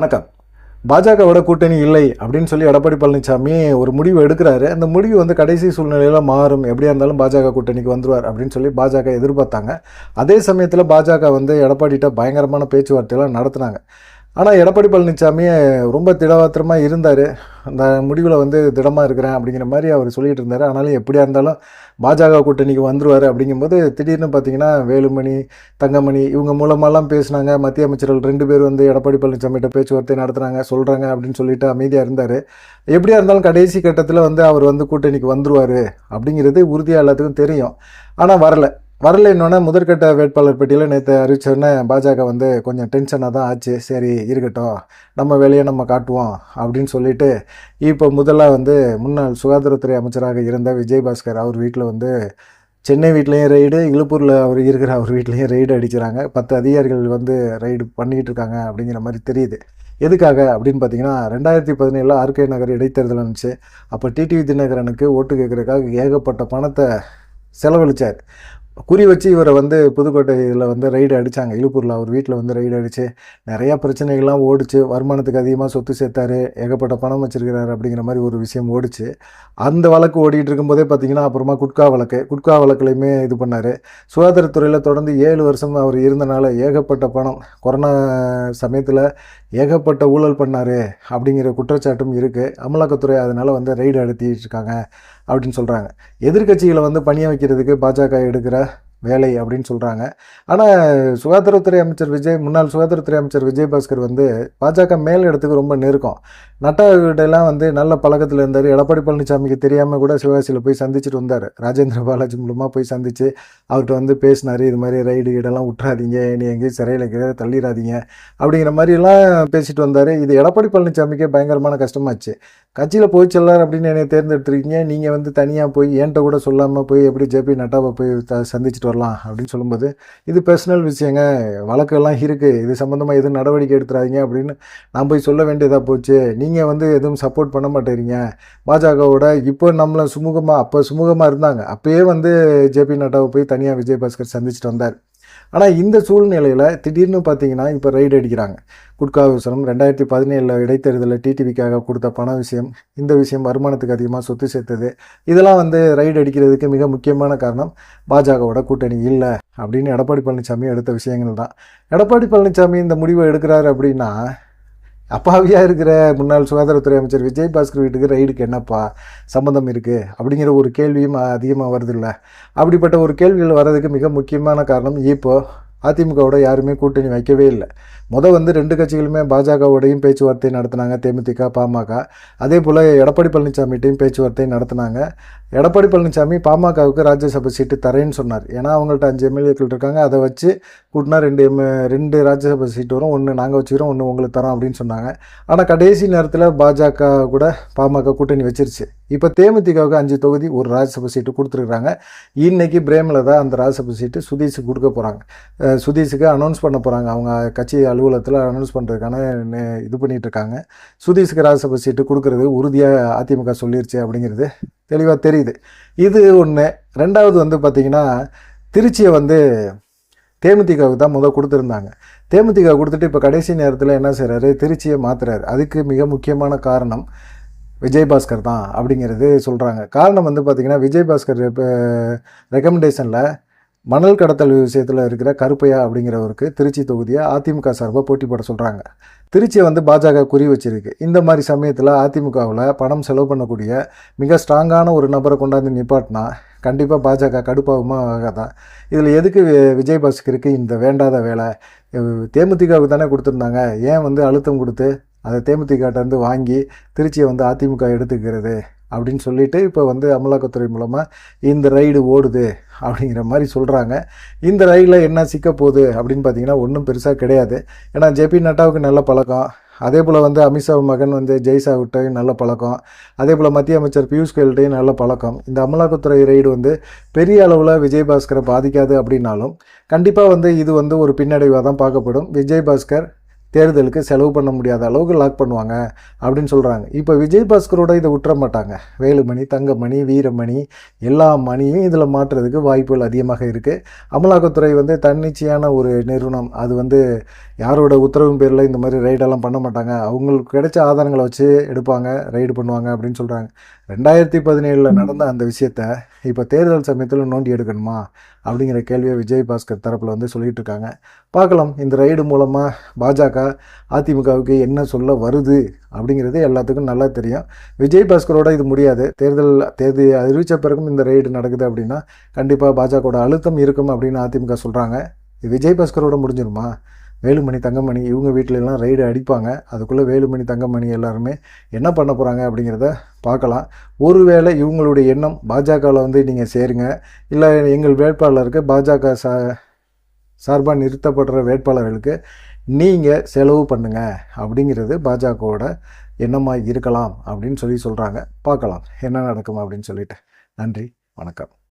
வணக்கம். பாஜகவோட கூட்டணி இல்லை அப்படின்னு சொல்லி எடப்பாடி பழனிசாமி ஒரு முடிவு எடுக்கிறாரு. அந்த முடிவு வந்து கடைசி சூழ்நிலையில் மாறும். எப்படியா இருந்தாலும் பாஜக கூட்டணிக்கு வந்துருவார் அப்படின்னு சொல்லி பாஜக எதிர்பார்த்தாங்க. அதே சமயத்தில் பாஜக வந்து எடப்பாடிகிட்ட பயங்கரமான பேச்சுவார்த்தையெல்லாம் நடத்துனாங்க. ஆனால் எடப்பாடி பழனிசாமி ரொம்ப திடவாத்திரமாக இருந்தார். அந்த முடிவில் வந்து திடமாக இருக்கிறேன் அப்படிங்கிற மாதிரி அவர் சொல்லிட்டு இருந்தார். ஆனாலும் எப்படியா இருந்தாலும் பாஜக கூட்டணிக்கு வந்துருவார் அப்படிங்கும்போது திடீர்னு பார்த்தீங்கன்னா வேலுமணி தங்கமணி இவங்க மூலமாலாம் பேசினாங்க. மத்திய அமைச்சர்கள் ரெண்டு பேர் வந்து எடப்பாடி பழனிசாமிகிட்ட பேச்சுவார்த்தை நடத்துனாங்க சொல்கிறாங்க அப்படின்னு சொல்லிட்டு அமைதியாக இருந்தார். எப்படியா இருந்தாலும் கடைசி கட்டத்தில் வந்து அவர் வந்து கூட்டணிக்கு வந்துருவார் அப்படிங்கிறது உறுதியாக எல்லாத்துக்கும் தெரியும். ஆனால் வரலை. வரலைன்னொன்னே முதற்கட்ட வேட்பாளர் பட்டியலில் நேற்று அறிவிச்சோடனே பாஜக வந்து கொஞ்சம் டென்ஷனாக தான் ஆச்சு. சரி இருக்கட்டும். நம்ம வேலையை நம்ம காட்டுவோம் அப்படின்னு சொல்லிட்டு இப்போ முதலாக வந்து முன்னாள் சுகாதாரத்துறை அமைச்சராக இருந்த விஜயபாஸ்கர் அவர் வீட்டில் வந்து சென்னை வீட்லேயும் ரெய்டு இழுப்பூரில் அவர் இருக்கிற அவர் வீட்லேயும் ரெய்டு அடிக்கிறாங்க பத்து அதிகாரிகள் வந்து ரெய்டு பண்ணிக்கிட்டு இருக்காங்க அப்படிங்கிற மாதிரி தெரியுது. எதுக்காக அப்படின்னு பார்த்தீங்கன்னா ரெண்டாயிரத்தி பதினேழில் ஆர்கே நகர் இடைத்தேர்தல் இருந்துச்சு அப்போ டிடிவி தினகரனுக்கு ஓட்டு கேட்குறதுக்காக ஏகப்பட்ட பணத்தை செலவழித்தார் குறி வச்சு இவரை வந்து புதுக்கோட்டையில் வந்து ரைடு அடித்தாங்க இழுப்பூரில் அவர் வீட்டில் வந்து ரைடு அடித்து நிறையா பிரச்சனைகள்லாம் ஓடிச்சு. வருமானத்துக்கு அதிகமாக சொத்து சேர்த்தாரு. ஏகப்பட்ட பணம் வச்சிருக்கிறாரு அப்படிங்கிற மாதிரி ஒரு விஷயம் ஓடிச்சு. அந்த வழக்கு ஓடிட்டு இருக்கும்போதே பார்த்தீங்கன்னா அப்புறமா குட்கா வழக்கு. குட்கா வழக்குலையுமே இது பண்ணார். சுகாதாரத்துறையில் தொடர்ந்து ஏழு வருஷம் அவர் இருந்தனால ஏகப்பட்ட பணம் கொரோனா சமயத்தில் ஏகப்பட்ட ஊழல் பண்ணார் அப்படிங்கிற குற்றச்சாட்டும் இருக்குது அமலாக்கத்துறை அதனால் வந்து ரைடு நடத்திட்டு இருக்காங்க அப்படின்னு சொல்கிறாங்க எதிர்க்கட்சிகளை வந்து பணிய வைக்கிறதுக்கு பாஜக எடுக்கிற வேலை அப்படின்னு சொல்கிறாங்க ஆனால் சுகாதாரத்துறை அமைச்சர் விஜய் முன்னாள் சுகாதாரத்துறை அமைச்சர் விஜயபாஸ்கர் வந்து பாஜக மேல் இடத்துக்கு ரொம்ப நெருக்கம். நட்டாவிட்டெல்லாம் வந்து நல்ல பழக்கத்தில் இருந்தார். எடப்பாடி பழனிசாமிக்கு தெரியாமல் கூட சிவகாசியில் போய் சந்திச்சுட்டு வந்தார். ராஜேந்திர பாலாஜி மூலமாக போய் சந்தித்து அவர்கிட்ட வந்து பேசினார். இது மாதிரி ரைடு கீடெல்லாம் விட்றாதீங்க நீ எங்கேயும் சிறையில் கீழே தள்ளிடாதீங்க அப்படிங்கிற மாதிரிலாம் பேசிட்டு வந்தார். இது எடப்பாடி பழனிசாமிக்கே பயங்கரமான கஷ்டமாச்சு. கட்சியில் போய் செல்லார் அப்படின்னு என்னை தேர்ந்தெடுத்துருக்கீங்க. நீங்கள் வந்து தனியாக போய் என்கிட்ட கூட சொல்லாமல் போய் எப்படி ஜேபி நட்டாவை போய் த சந்திச்சுட்டு வரலாம் அப்படின்னு சொல்லும்போது இது பர்சனல் விஷயங்க. வழக்கெல்லாம் இருக்குது இது சம்மந்தமாக எதுவும் நடவடிக்கை எடுத்துறாதீங்க அப்படின்னு நான் போய் சொல்ல வேண்டியதாக போச்சு. நீ நீங்கள் வந்து எதுவும் சப்போர்ட் பண்ண மாட்டேறீங்க. பாஜகவோட இப்போ நம்மளை சுமூகமாக அப்போ சுமூகமாக இருந்தாங்க. அப்போயே வந்து ஜேபி நட்டாவை போய் தனியாக விஜயபாஸ்கர் சந்திச்சுட்டு வந்தார். ஆனால் இந்த சூழ்நிலையில் திடீர்னு பார்த்தீங்கன்னா இப்போ ரைடு அடிக்கிறாங்க. குட்கா விவசாயம் ரெண்டாயிரத்தி பதினேழில் இடைத்தேர்தலில் டிடிவிக்காக கொடுத்த பண விஷயம் இந்த விஷயம் வருமானத்துக்கு அதிகமாக சொத்து சேர்த்தது. இதெல்லாம் வந்து ரைடு அடிக்கிறதுக்கு மிக முக்கியமான காரணம் பாஜகவோட கூட்டணி இல்லை அப்படின்னு எடப்பாடி பழனிசாமி எடுத்த விஷயங்கள் தான். எடப்பாடி பழனிசாமி இந்த முடிவை எடுக்கிறாரு அப்படின்னா அப்பாவியாக இருக்கிற முன்னாள் சுகாதாரத்துறை அமைச்சர் விஜய் பாஸ்கர் வீட்டுக்கு ரைடுக்கு என்னப்பா சம்மந்தம் இருக்குது அப்படிங்கிற ஒரு கேள்வியும் அதிகமாக வருது இல்லை அப்படிப்பட்ட ஒரு கேள்விகள் வர்றதுக்கு மிக முக்கியமான காரணம் இப்போது அதிமுகவோட யாருமே கூட்டணி வைக்கவே இல்லை. முத வந்து ரெண்டு கட்சிகளுமே பாஜகவோடையும் பேச்சுவார்த்தை நடத்தினாங்க தேமுதிக பாமக. அதே போல் எடப்பாடி பழனிசாமிகிட்டையும் பேச்சுவார்த்தை நடத்தினாங்க. எடப்பாடி பழனிசாமி பாமகவுக்கு ராஜ்யசபா சீட்டு தரேன்னு சொன்னார். ஏன்னா அவங்கள்ட்ட அஞ்சு எம்எல்ஏக்கள் இருக்காங்க. அதை வச்சு கூட்டினா ரெண்டு எம் ரெண்டு ராஜ்யசபா சீட்டு வரும். ஒன்று நாங்கள் வச்சுக்கிறோம் ஒன்று உங்களுக்கு தரோம் அப்படின்னு சொன்னாங்க. ஆனால் கடைசி நேரத்தில் பாஜக கூட பாமக கூட்டணி வச்சிருச்சு. இப்போ தேமுதிகவுக்கு அஞ்சு தொகுதி ஒரு ராஜ்யசபா சீட்டு கொடுத்துருக்குறாங்க. இன்றைக்கி பிரேமில் தான் அந்த ராஜ்யசபா சீட்டு சுதீஷுக்கு கொடுக்க போகிறாங்க சுதீஷுக்கு அனௌன்ஸ் பண்ண போகிறாங்க அவங்க கட்சி அலுவலகத்தில் அனௌன்ஸ் பண்ணுறதுக்கான இது பண்ணிகிட்ருக்காங்க இருக்காங்க. சுதீஷுக்கு ராஜ்யசபா சீட்டு கொடுக்குறது உறுதியாக அதிமுக சொல்லிருச்சு அப்படிங்கிறது தெளிவாக தெரியுது. இது ஒன்று ரெண்டாவது வந்து பார்த்திங்கன்னா திருச்சியை வந்து தேமுதிகவுக்கு தான் முதல் கொடுத்துருந்தாங்க. தேமுதிக கொடுத்துட்டு இப்போ கடைசி நேரத்தில் என்ன செய்கிறாரு திருச்சியை மாற்றுறாரு அதுக்கு மிக முக்கியமான காரணம் விஜயபாஸ்கர் தான் அப்படிங்கிறது சொல்கிறாங்க காரணம் வந்து பார்த்திங்கன்னா விஜயபாஸ்கர் இப்போ ரெக்கமெண்டேஷனில் மணல் கடத்தல் விஷயத்தில் இருக்கிற கருப்பையா அப்படிங்கிறவருக்கு திருச்சி தொகுதியை அதிமுக சார்பாக போட்டி போட சொல்கிறாங்க திருச்சியை வந்து பாஜக குறி வச்சிருக்கு. இந்த மாதிரி சமயத்தில் அதிமுகவில் பணம் செலவு பண்ணக்கூடிய மிக ஸ்ட்ராங்கான ஒரு நபரை கொண்டாந்து நிப்பாட்டினா கண்டிப்பாக பாஜக கடுப்பாகுமா ஆகாதா? இதில் எதுக்கு விஜய் விஜயபாஸ்கருக்கு இந்த வேண்டாத வேலை? தேமுதிகவுக்கு தானே கொடுத்துருந்தாங்க. ஏன் வந்து அழுத்தம் கொடுத்து அதை தேமுதிகட்டேருந்து வாங்கி திருச்சியை வந்து அதிமுக எடுத்துக்கிறது? அப்படின்னு சொல்லிட்டு இப்போ வந்து அமலாக்கத்துறை மூலமாக இந்த ரைடு ஓடுது அப்படிங்கிற மாதிரி சொல்கிறாங்க இந்த ரைடில் என்ன சிக்க போகுது அப்படின்னு பார்த்தீங்கன்னா ஒன்றும் பெருசாக கிடையாது. ஏன்னா ஜேபி நட்டாவுக்கு நல்ல பழக்கம். அதே போல் வந்து அமித்ஷா மகன் வந்து ஜெய்சாவிட்டையும் நல்ல பழக்கம். அதே போல் மத்திய அமைச்சர் பியூஷ் கோயல்கிட்டையும் நல்ல பழக்கம். இந்த அமலாக்கத்துறை ரைடு வந்து பெரிய அளவில் விஜயபாஸ்கரை பாதிக்காது அப்படின்னாலும் கண்டிப்பாக வந்து இது வந்து ஒரு பின்னடைவாக தான் பார்க்கப்படும் விஜயபாஸ்கர் தேர்தலுக்கு செலவு பண்ண முடியாத அளவுக்கு லாக் பண்ணுவாங்க அப்படின்னு சொல்கிறாங்க இப்போ விஜய் பாஸ்கரோட இதை விட்டுற மாட்டாங்க. வேலுமணி தங்கமணி வீரமணி எல்லா மணியும் இதில் மாற்றுறதுக்கு வாய்ப்புகள் அதிகமாக இருக்குது அமலாக்கத்துறை வந்து தன்னிச்சையான ஒரு நிறுவனம். அது வந்து யாரோட உத்தரவின் பேரில் இந்த மாதிரி ரைடெல்லாம் பண்ண மாட்டாங்க. அவங்களுக்கு கிடைச்ச ஆதாரங்களை வச்சு எடுப்பாங்க ரைடு பண்ணுவாங்க அப்படின்னு சொல்கிறாங்க ரெண்டாயிரத்தி பதினேழில் நடந்த அந்த விஷயத்த இப்போ தேர்தல் சமயத்தில் நோண்டி எடுக்கணுமா அப்படிங்கிற கேள்வியை விஜய் பாஸ்கர் தரப்பில் வந்து சொல்லிகிட்டு இருக்காங்க. பார்க்கலாம். இந்த ரைடு மூலமாக பாஜக அதிமுகவுக்கு என்ன சொல்ல வருது அப்படிங்கிறது எல்லாத்துக்கும் நல்லா தெரியும். விஜய் பாஸ்கரோட இது முடியாது. தேர்தல் தேதி அறிவித்த பிறகும் இந்த ரைடு நடக்குது அப்படின்னா கண்டிப்பாக பாஜகவோட அழுத்தம் இருக்கும் அப்படின்னு அதிமுக சொல்கிறாங்க இது விஜய் பாஸ்கரோட முடிஞ்சிருமா? வேலுமணி தங்கமணி இவங்க வீட்டிலலாம் ரைடு அடிப்பாங்க. அதுக்குள்ளே வேலுமணி தங்கமணி எல்லாருமே என்ன பண்ண போகிறாங்க அப்படிங்கிறத பார்க்கலாம். ஒருவேளை இவங்களுடைய எண்ணம் பாஜகவில் வந்து நீங்கள் சேருங்க. இல்லை எங்கள் வேட்பாளருக்கு பாஜக சா சார்பாக நிறுத்தப்படுற வேட்பாளர்களுக்கு நீங்கள் செலவு பண்ணுங்க. அப்படிங்கிறது பாஜகவோட எண்ணமாக இருக்கலாம் அப்படின்னு சொல்லி சொல்கிறாங்க பார்க்கலாம். என்ன நடக்கும் அப்படின்னு சொல்லிட்டு. நன்றி. வணக்கம்.